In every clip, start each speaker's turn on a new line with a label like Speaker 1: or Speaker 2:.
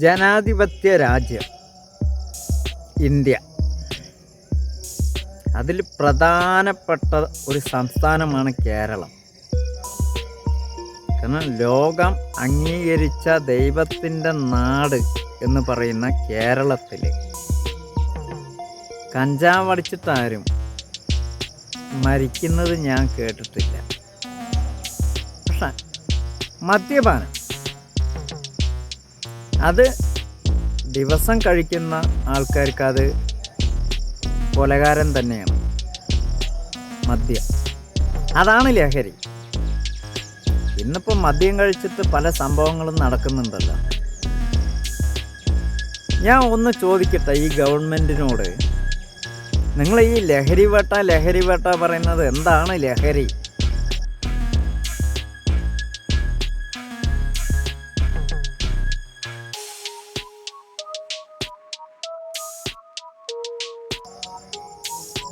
Speaker 1: ജനാധിപത്യ രാജ്യം ഇന്ത്യ. അതിൽ പ്രധാനപ്പെട്ട ഒരു സംസ്ഥാനമാണ് കേരളം. കാരണം ലോകം അംഗീകരിച്ച ദൈവത്തിന്റെ നാട് എന്ന് പറയുന്ന കേരളത്തിൽ. കഞ്ചാവ് അടിച്ചിട്ടാരും മരിക്കുന്നത് ഞാൻ കേട്ടിട്ടില്ല. പക്ഷെ മദ്യപാനം. അത് ദിവസം കഴിക്കുന്ന ആൾക്കാർക്ക് അത് കൊലകാരൻ തന്നെയാണ്. മദ്യം. അതാണ് ലഹരി. ഇന്നിപ്പോൾ മദ്യം കഴിച്ചിട്ട് പല സംഭവങ്ങളും നടക്കുന്നുണ്ടല്ലോ. ഞാൻ ഒന്ന് ചോദിക്കട്ടെ ഈ ഗവൺമെന്റിനോട് നിങ്ങൾ ഈ ലഹരി വേട്ട ലഹരി വേട്ട പറയുന്നത് എന്താണ് ലഹരി?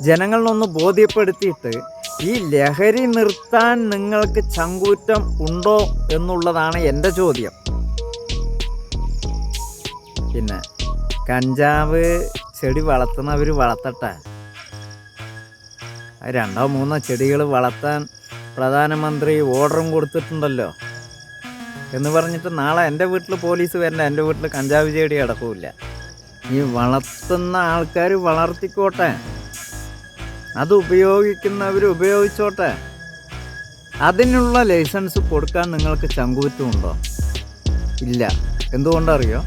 Speaker 1: ജനങ്ങളിലൊന്ന് ബോധ്യപ്പെടുത്തിയിട്ട് ഈ ലഹരി നിർത്താൻ നിങ്ങൾക്ക് ചങ്കൂറ്റം ഉണ്ടോ എന്നുള്ളതാണ് എന്റെ ചോദ്യം. പിന്നെ കഞ്ചാവ് ചെടി വളർത്തുന്നവർ വളർത്തട്ടെ. രണ്ടോ മൂന്നോ ചെടികൾ വളർത്താൻ പ്രധാനമന്ത്രി ഓർഡറും കൊടുത്തിട്ടുണ്ടല്ലോ. എന്ന് പറഞ്ഞിട്ട് നാളെ എന്റെ വീട്ടിൽ പോലീസ് വരണ്ട എന്റെ വീട്ടിൽ കഞ്ചാവ് ചെടി അടക്കൂല ഈ വളർത്തുന്ന ആൾക്കാർ വളർത്തിക്കോട്ടെ. അത് ഉപയോഗിക്കുന്നവർ ഉപയോഗിച്ചോട്ടെ. അതിനുള്ള ലൈസൻസ് കൊടുക്കാൻ നിങ്ങൾക്ക് ചങ്കൂറ്റമുണ്ടോ? ഇല്ല. എന്തുകൊണ്ടറിയോ?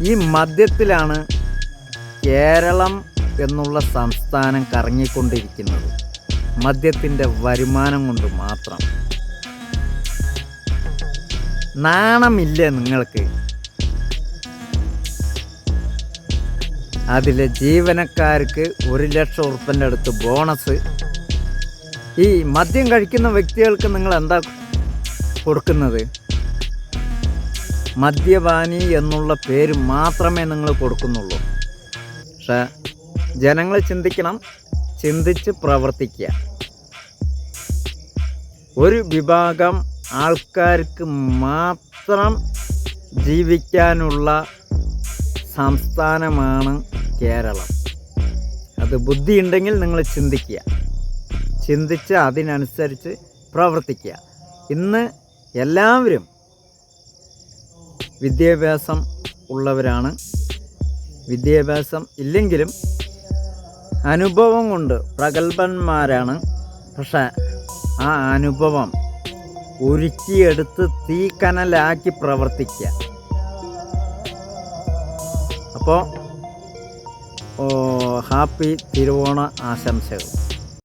Speaker 1: ഈ മദ്യത്തിലാണ് കേരളം എന്നുള്ള സംസ്ഥാനം കറങ്ങിക്കൊണ്ടിരിക്കുന്നത്. മദ്യത്തിന്റെ വരുമാനം കൊണ്ട് മാത്രം. നാണമില്ല നിങ്ങൾക്ക്? അതിലെ ജീവനക്കാർക്ക് ഒരു ലക്ഷം ഉറുപ്പന്റെ അടുത്ത് ബോണസ്. ഈ മദ്യം കഴിക്കുന്ന വ്യക്തികൾക്ക് നിങ്ങൾ എന്താ കൊടുക്കുന്നത്? മദ്യപാനി എന്നുള്ള പേര് മാത്രമേ നിങ്ങൾ കൊടുക്കുന്നുള്ളൂ. പക്ഷെ ജനങ്ങൾ ചിന്തിക്കണം ചിന്തിച്ച് പ്രവർത്തിക്കുക. ഒരു വിഭാഗം ആൾക്കാർക്ക് മാത്രം ജീവിക്കാനുള്ള സംസ്ഥാനമാണ് കേരളം. അത് ബുദ്ധി ഉണ്ടെങ്കിൽ നിങ്ങൾ ചിന്തിക്കുക. ചിന്തിച്ച് അതിനനുസരിച്ച് പ്രവർത്തിക്കുക. ഇന്ന് എല്ലാവരും വിദ്യാഭ്യാസം ഉള്ളവരാണ്. വിദ്യാഭ്യാസം ഇല്ലെങ്കിലും അനുഭവം കൊണ്ട് പ്രഗത്ഭന്മാരാണ്. പക്ഷേ ആ അനുഭവം ഉരുക്കിയെടുത്ത് തീക്കനലാക്കി പ്രവർത്തിക്കുക. അപ്പോൾ ഹാപ്പി തിരുവോണ ആശംസകൾ.